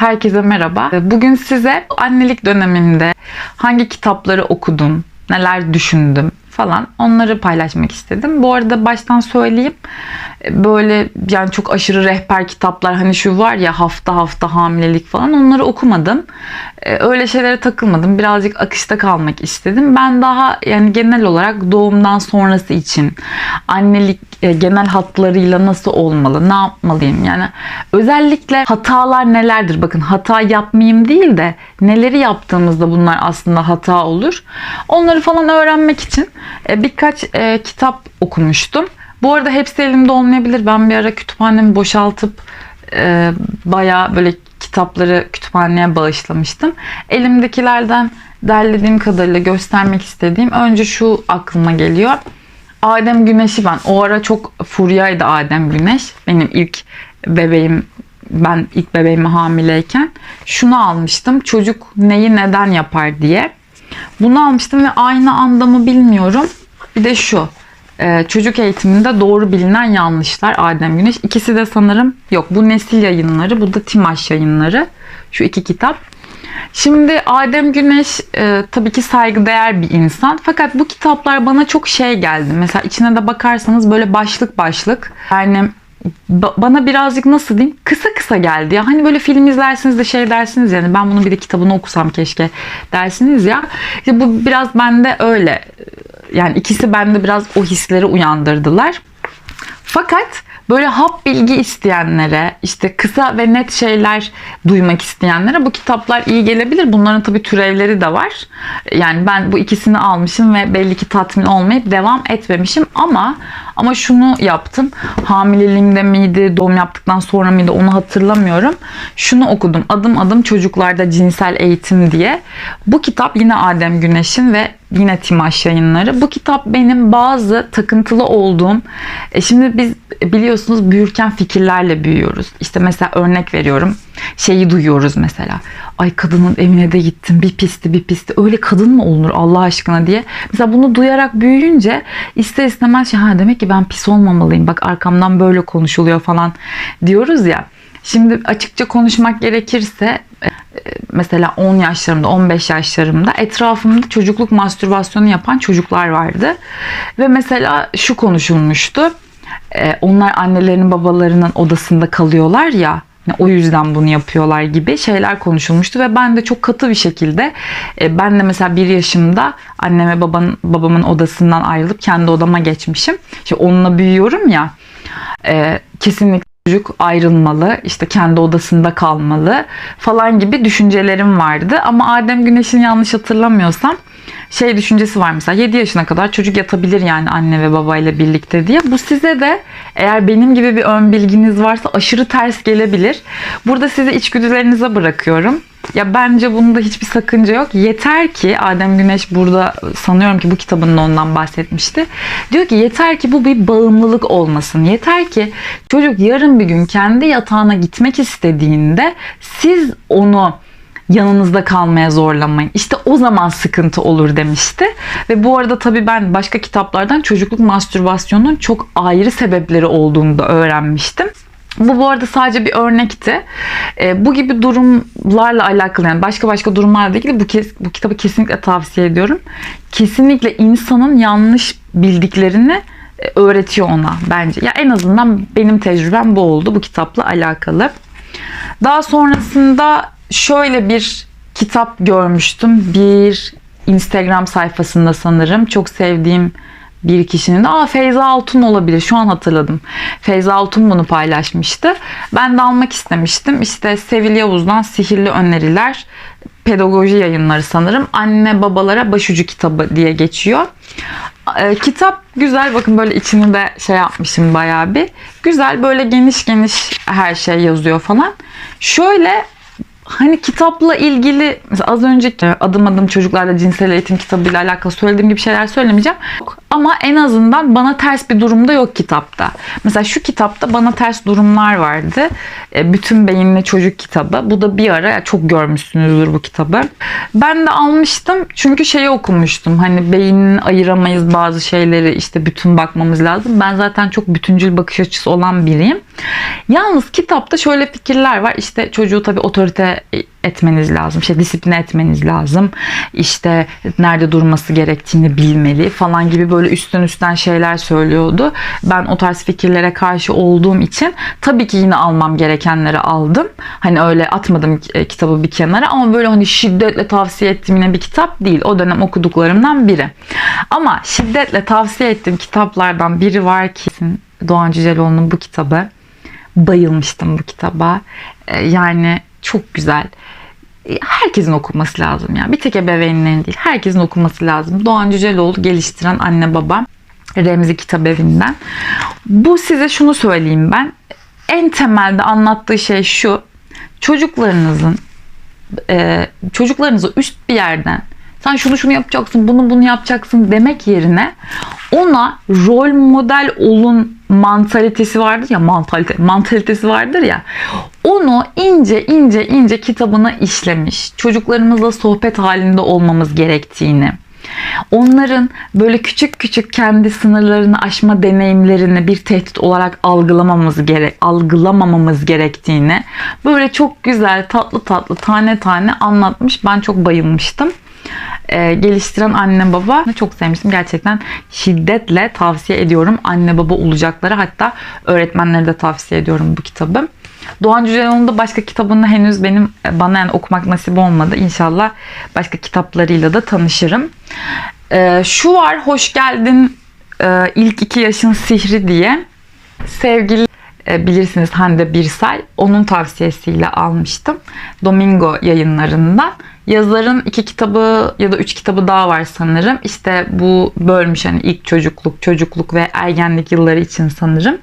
herkese merhaba. Bugün size annelik döneminde hangi kitapları okudum, neler düşündüm falan onları paylaşmak istedim. Bu arada baştan söyleyeyim böyle yani çok aşırı rehber kitaplar hani şu var ya hafta hafta hamilelik falan onları okumadım. Ee, Öyle şeylere takılmadım. Birazcık akışta kalmak istedim. Ben daha yani genel olarak doğumdan sonrası için annelik e, genel hatlarıyla nasıl olmalı, ne yapmalıyım? Yani özellikle hatalar nelerdir? Bakın hata yapmayayım değil de neleri yaptığımızda bunlar aslında hata olur. Onları falan öğrenmek için e, birkaç e, kitap okumuştum. Bu arada hepsi elimde olmayabilir. Ben bir ara kütüphanemi boşaltıp e, bayağı böyle kitapları kütüphaneye bağışlamıştım. Elimdekilerden derlediğim kadarıyla göstermek istediğim önce şu aklıma geliyor. Adem Güneş'i ben o ara çok furyaydı Adem Güneş. Benim ilk bebeğim ben ilk bebeğimi hamileyken şunu almıştım. Çocuk neyi neden yapar diye. Bunu almıştım ve aynı anda mı bilmiyorum. Bir de şu. e, Çocuk eğitiminde doğru bilinen yanlışlar Adem Güneş. İkisi de sanırım yok. Bu Nesil yayınları, bu da Timaş yayınları. Şu iki kitap. Şimdi Adem Güneş e, tabii ki saygıdeğer bir insan. Fakat bu kitaplar bana çok şey geldi. Mesela içine de bakarsanız böyle başlık başlık. Yani ba- bana birazcık nasıl diyeyim kısa kısa geldi ya. Hani böyle film izlersiniz de şey dersiniz yani ben bunun bir de kitabını okusam keşke dersiniz ya. İşte bu biraz bende öyle. Yani ikisi bende biraz o hisleri uyandırdılar. Fakat böyle hap bilgi isteyenlere, işte kısa ve net şeyler duymak isteyenlere bu kitaplar iyi gelebilir. Bunların tabii türevleri de var. Yani ben bu ikisini almışım ve belli ki tatmin olmayıp devam etmemişim ama ama şunu yaptım. Hamileliğimde miydi, doğum yaptıktan sonra mıydı onu hatırlamıyorum. Şunu okudum. Adım adım çocuklarda cinsel eğitim diye. Bu kitap yine Adem Güneş'in ve yine Timaş yayınları. Bu kitap benim bazı takıntılı olduğum, e şimdi biz biliyorsunuz büyürken fikirlerle büyüyoruz. İşte mesela örnek veriyorum. Şeyi duyuyoruz mesela. Ay kadının evine de gittim bir pisti bir pisti. Öyle kadın mı olunur Allah aşkına diye. Mesela bunu duyarak büyüyünce ister istemez şey, ha demek ki ben pis olmamalıyım. Bak arkamdan böyle konuşuluyor falan diyoruz ya. Şimdi açıkça konuşmak gerekirse mesela 10 yaşlarımda 15 yaşlarımda etrafımda çocukluk mastürbasyonu yapan çocuklar vardı. Ve mesela şu konuşulmuştu. E, Onlar annelerinin babalarının odasında kalıyorlar ya o yüzden bunu yapıyorlar gibi şeyler konuşulmuştu ve ben de çok katı bir şekilde e, ben de mesela bir yaşımda anneme babanın, babamın odasından ayrılıp kendi odama geçmişim. İşte onunla büyüyorum ya e, kesinlikle çocuk ayrılmalı, işte kendi odasında kalmalı falan gibi düşüncelerim vardı. Ama Adem Güneş'in yanlış hatırlamıyorsam şey düşüncesi var mesela 7 yaşına kadar çocuk yatabilir yani anne ve babayla birlikte diye. Bu size de eğer benim gibi bir ön bilginiz varsa aşırı ters gelebilir. Burada sizi içgüdülerinize bırakıyorum. Ya bence bunda hiçbir sakınca yok. Yeter ki Adem Güneş burada sanıyorum ki bu kitabında ondan bahsetmişti. Diyor ki yeter ki bu bir bağımlılık olmasın. Yeter ki çocuk yarın bir gün kendi yatağına gitmek istediğinde siz onu yanınızda kalmaya zorlamayın. İşte o zaman sıkıntı olur demişti. Ve bu arada tabii ben başka kitaplardan çocukluk mastürbasyonunun çok ayrı sebepleri olduğunu da öğrenmiştim. Bu bu arada sadece bir örnekti. E, bu gibi durumlarla alakalı yani başka başka durumlarla ilgili bu, kes, bu kitabı kesinlikle tavsiye ediyorum. Kesinlikle insanın yanlış bildiklerini e, öğretiyor ona bence. Ya en azından benim tecrübem bu oldu bu kitapla alakalı. Daha sonrasında şöyle bir kitap görmüştüm. Bir Instagram sayfasında sanırım. Çok sevdiğim bir kişinin de Aa, Feyza Altun olabilir şu an hatırladım. Feyza Altun bunu paylaşmıştı. Ben de almak istemiştim. İşte Sevil Yavuz'dan Sihirli Öneriler pedagoji yayınları sanırım. Anne babalara başucu kitabı diye geçiyor. Ee, kitap güzel. Bakın böyle içini de şey yapmışım bayağı bir. Güzel böyle geniş geniş her şey yazıyor falan. Şöyle hani kitapla ilgili az önceki adım adım çocuklarda cinsel eğitim kitabıyla alakalı söylediğim gibi şeyler söylemeyeceğim. Ama en azından bana ters bir durumda yok kitapta. Mesela şu kitapta bana ters durumlar vardı. E, Bütün Beyinli Çocuk kitabı. Bu da bir ara çok görmüşsünüzdür bu kitabı. Ben de almıştım çünkü şeyi okumuştum. Hani beynini ayıramayız bazı şeyleri işte bütün bakmamız lazım. Ben zaten çok bütüncül bakış açısı olan biriyim. Yalnız kitapta şöyle fikirler var. İşte çocuğu tabii otorite etmeniz lazım. İşte disipline etmeniz lazım. İşte nerede durması gerektiğini bilmeli falan gibi böyle üstten üstten şeyler söylüyordu. Ben o tarz fikirlere karşı olduğum için tabii ki yine almam gerekenleri aldım. Hani öyle atmadım e, kitabı bir kenara ama böyle hani şiddetle tavsiye ettiğim yine bir kitap değil. O dönem okuduklarımdan biri. Ama şiddetle tavsiye ettiğim kitaplardan biri var ki Doğan Cüceloğlu'nun bu kitabı. Bayılmıştım bu kitaba. E, Yani çok güzel herkesin okuması lazım ya. Bir tek ebeveynlerin değil. Herkesin okuması lazım. Doğan Cüceloğlu geliştiren anne baba Remzi Kitap Evi'nden. Bu size şunu söyleyeyim ben. En temelde anlattığı şey şu. Çocuklarınızın e, çocuklarınıza üst bir yerden sen şunu şunu yapacaksın, bunu bunu yapacaksın demek yerine ona rol model olun mantalitesi vardır ya mantalite, mantalitesi vardır ya onu ince ince ince kitabına işlemiş. Çocuklarımızla sohbet halinde olmamız gerektiğini onların böyle küçük küçük kendi sınırlarını aşma deneyimlerini bir tehdit olarak algılamamamız gerek algılamamamız gerektiğini böyle çok güzel tatlı tatlı tane tane anlatmış. Ben çok bayılmıştım. Ee, geliştiren anne baba çok sevmiştim. Gerçekten şiddetle tavsiye ediyorum. Anne baba olacakları hatta öğretmenlere de tavsiye ediyorum bu kitabı. Doğan Cüceloğlu'nun da başka kitabını henüz benim bana yani okumak nasip olmadı. İnşallah başka kitaplarıyla da tanışırım. Ee, şu var Hoş Geldin e, ilk iki yaşın sihri diye sevgili e, bilirsiniz Hande Birsay onun tavsiyesiyle almıştım. Domingo yayınlarından. Yazarın iki kitabı ya da üç kitabı daha var sanırım. İşte bu bölmüş hani ilk çocukluk, çocukluk ve ergenlik yılları için sanırım.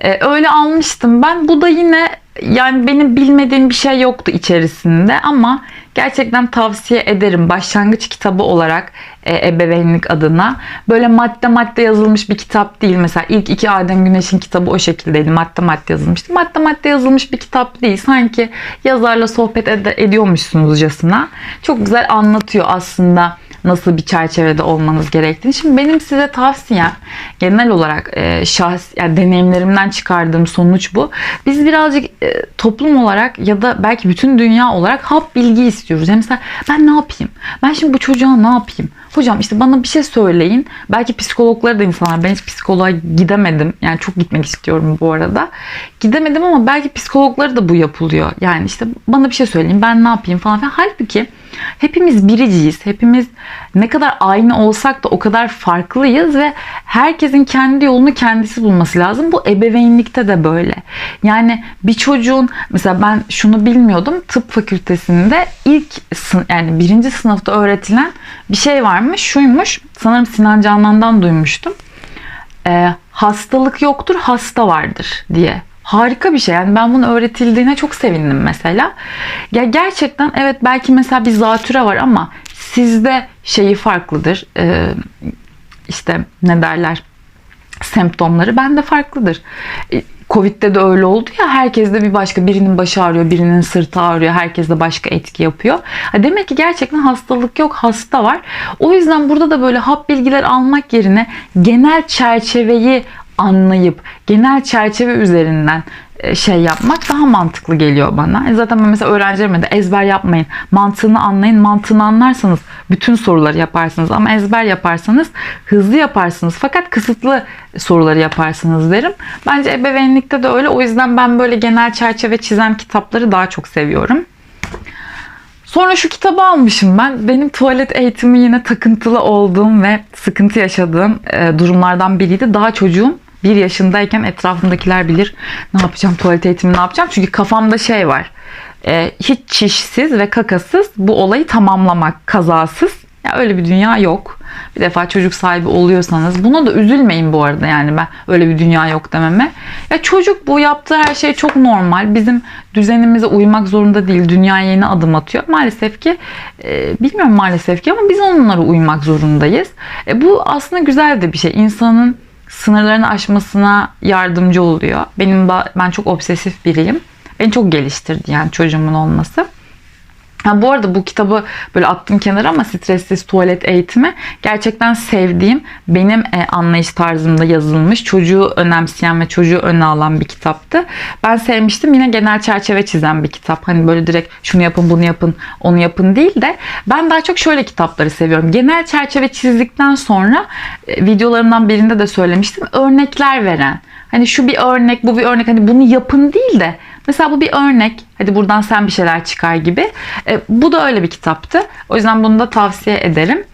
Ee, öyle almıştım ben. Bu da yine yani benim bilmediğim bir şey yoktu içerisinde ama gerçekten tavsiye ederim başlangıç kitabı olarak e, ebeveynlik adına. Böyle madde madde yazılmış bir kitap değil. Mesela ilk iki Adem Güneş'in kitabı o şekildeydi. Madde madde yazılmıştı. Madde madde yazılmış bir kitap değil. Sanki yazarla sohbet ed- ediyormuşsunuzcasına. Çok güzel anlatıyor aslında nasıl bir çerçevede olmanız gerektiğini. Şimdi benim size tavsiyem genel olarak e, şahs yani deneyimlerimden çıkardığım sonuç bu. Biz birazcık e, toplum olarak ya da belki bütün dünya olarak hap bilgi istiyoruz. Yani mesela ben ne yapayım? Ben şimdi bu çocuğa ne yapayım? Hocam işte bana bir şey söyleyin. Belki psikologları da insanlar. Ben hiç psikoloğa gidemedim. Yani çok gitmek istiyorum bu arada. Gidemedim ama belki psikologları da bu yapılıyor. Yani işte bana bir şey söyleyin. Ben ne yapayım falan filan. Halbuki hepimiz biriciyiz. Hepimiz ne kadar aynı olsak da o kadar farklıyız ve herkesin kendi yolunu kendisi bulması lazım. Bu ebeveynlikte de böyle. Yani bir çocuğun mesela ben şunu bilmiyordum. Tıp fakültesinde ilk yani birinci sınıfta öğretilen bir şey varmış. Şuymuş. Sanırım Sinan Canan'dan duymuştum. Ee, hastalık yoktur, hasta vardır diye. Harika bir şey. Yani ben bunu öğretildiğine çok sevindim mesela. Ya gerçekten evet belki mesela bir zatüre var ama sizde şeyi farklıdır. Ee, işte ne derler? Semptomları bende farklıdır. E, Covid'de de öyle oldu ya herkes de bir başka birinin başı ağrıyor, birinin sırtı ağrıyor, herkes de başka etki yapıyor. Demek ki gerçekten hastalık yok, hasta var. O yüzden burada da böyle hap bilgiler almak yerine genel çerçeveyi anlayıp genel çerçeve üzerinden e, şey yapmak daha mantıklı geliyor bana. E Zaten ben mesela öğrencilerime de ezber yapmayın. Mantığını anlayın. Mantığını anlarsanız bütün soruları yaparsınız. Ama ezber yaparsanız hızlı yaparsınız. Fakat kısıtlı soruları yaparsınız derim. Bence ebeveynlikte de öyle. O yüzden ben böyle genel çerçeve çizen kitapları daha çok seviyorum. Sonra şu kitabı almışım ben. Benim tuvalet eğitimi yine takıntılı olduğum ve sıkıntı yaşadığım e, durumlardan biriydi. Daha çocuğum bir yaşındayken etrafımdakiler bilir ne yapacağım tuvalet eğitimi ne yapacağım. Çünkü kafamda şey var. E, hiç çişsiz ve kakasız bu olayı tamamlamak kazasız. Ya öyle bir dünya yok. Bir defa çocuk sahibi oluyorsanız buna da üzülmeyin bu arada yani ben öyle bir dünya yok dememe. Ya çocuk bu yaptığı her şey çok normal. Bizim düzenimize uymak zorunda değil. Dünyaya yeni adım atıyor. Maalesef ki e, bilmiyorum maalesef ki ama biz onlara uymak zorundayız. E, bu aslında güzel de bir şey. İnsanın sınırlarını aşmasına yardımcı oluyor. Benim ben çok obsesif biriyim. Beni çok geliştirdi yani çocuğumun olması. Ha, bu arada bu kitabı böyle attım kenara ama stressiz tuvalet eğitimi gerçekten sevdiğim benim e, anlayış tarzımda yazılmış çocuğu önemseyen ve çocuğu öne alan bir kitaptı. Ben sevmiştim yine genel çerçeve çizen bir kitap. Hani böyle direkt şunu yapın bunu yapın onu yapın değil de ben daha çok şöyle kitapları seviyorum. Genel çerçeve çizdikten sonra e, videolarımdan birinde de söylemiştim örnekler veren. Hani şu bir örnek bu bir örnek hani bunu yapın değil de Mesela bu bir örnek. Hadi buradan sen bir şeyler çıkar gibi. E, bu da öyle bir kitaptı. O yüzden bunu da tavsiye ederim.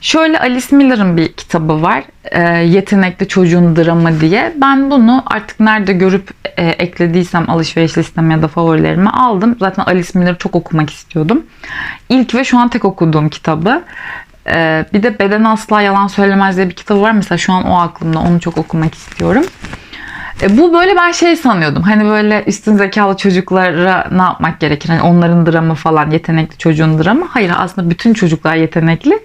Şöyle Alice Miller'ın bir kitabı var. E, Yetenekli Çocuğun Dramı diye. Ben bunu artık nerede görüp e, eklediysem alışveriş listeme ya da favorilerime aldım. Zaten Alice Miller'ı çok okumak istiyordum. İlk ve şu an tek okuduğum kitabı. E, bir de Beden Asla Yalan Söylemez diye bir kitabı var. Mesela şu an o aklımda. Onu çok okumak istiyorum. E, bu böyle ben şey sanıyordum. Hani böyle üstün zekalı çocuklara ne yapmak gerekir? Hani onların dramı falan, yetenekli çocuğun dramı. Hayır aslında bütün çocuklar yetenekli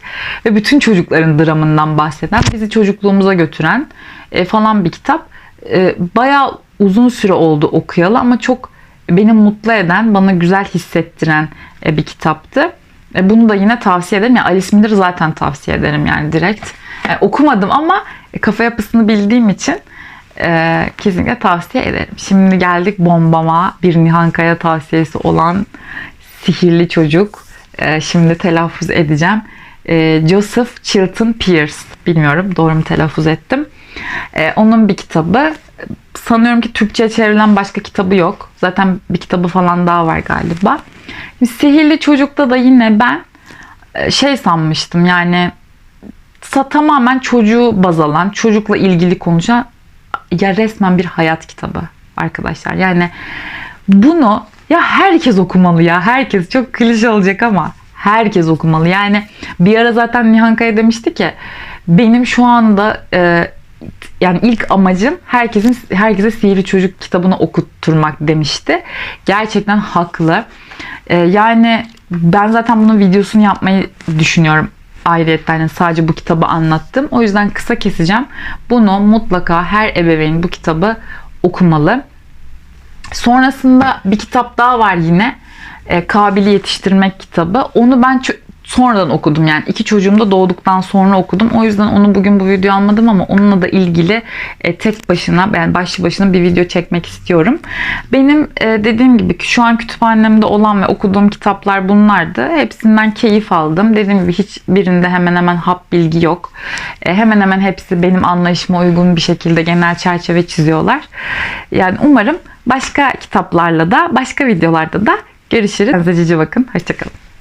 ve bütün çocukların dramından bahseden, bizi çocukluğumuza götüren e, falan bir kitap. E, bayağı uzun süre oldu okuyalı ama çok beni mutlu eden, bana güzel hissettiren e, bir kitaptı. E, bunu da yine tavsiye ederim. Yani Alice Miller zaten tavsiye ederim yani direkt. E, okumadım ama kafa yapısını bildiğim için e, kesinlikle tavsiye ederim. Şimdi geldik bombama. Bir Nihan Kaya tavsiyesi olan Sihirli Çocuk. E, şimdi telaffuz edeceğim. E, Joseph Chilton Pierce. Bilmiyorum doğru mu telaffuz ettim. E, onun bir kitabı. Sanıyorum ki Türkçe çevrilen başka kitabı yok. Zaten bir kitabı falan daha var galiba. Sihirli Çocuk'ta da yine ben e, şey sanmıştım yani tamamen çocuğu baz alan, çocukla ilgili konuşan ya resmen bir hayat kitabı arkadaşlar. Yani bunu ya herkes okumalı ya. Herkes çok klişe olacak ama herkes okumalı. Yani bir ara zaten Nihan Kaya demişti ki benim şu anda e, yani ilk amacım herkesin herkese Sihirli Çocuk kitabını okutturmak demişti. Gerçekten haklı. E, yani ben zaten bunun videosunu yapmayı düşünüyorum ayrıyetten yani sadece bu kitabı anlattım. O yüzden kısa keseceğim. Bunu mutlaka her ebeveyn bu kitabı okumalı. Sonrasında bir kitap daha var yine. E, Kabil'i yetiştirmek kitabı. Onu ben çö- sonradan okudum yani iki çocuğum da doğduktan sonra okudum. O yüzden onu bugün bu video almadım ama onunla da ilgili e, tek başına yani başlı başına bir video çekmek istiyorum. Benim e, dediğim gibi şu an kütüphanemde olan ve okuduğum kitaplar bunlardı. Hepsinden keyif aldım. Dediğim gibi hiçbirinde hemen hemen hap bilgi yok. E, hemen hemen hepsi benim anlayışıma uygun bir şekilde genel çerçeve çiziyorlar. Yani umarım başka kitaplarla da başka videolarda da görüşürüz. Kendinize cici bakın. Hoşçakalın.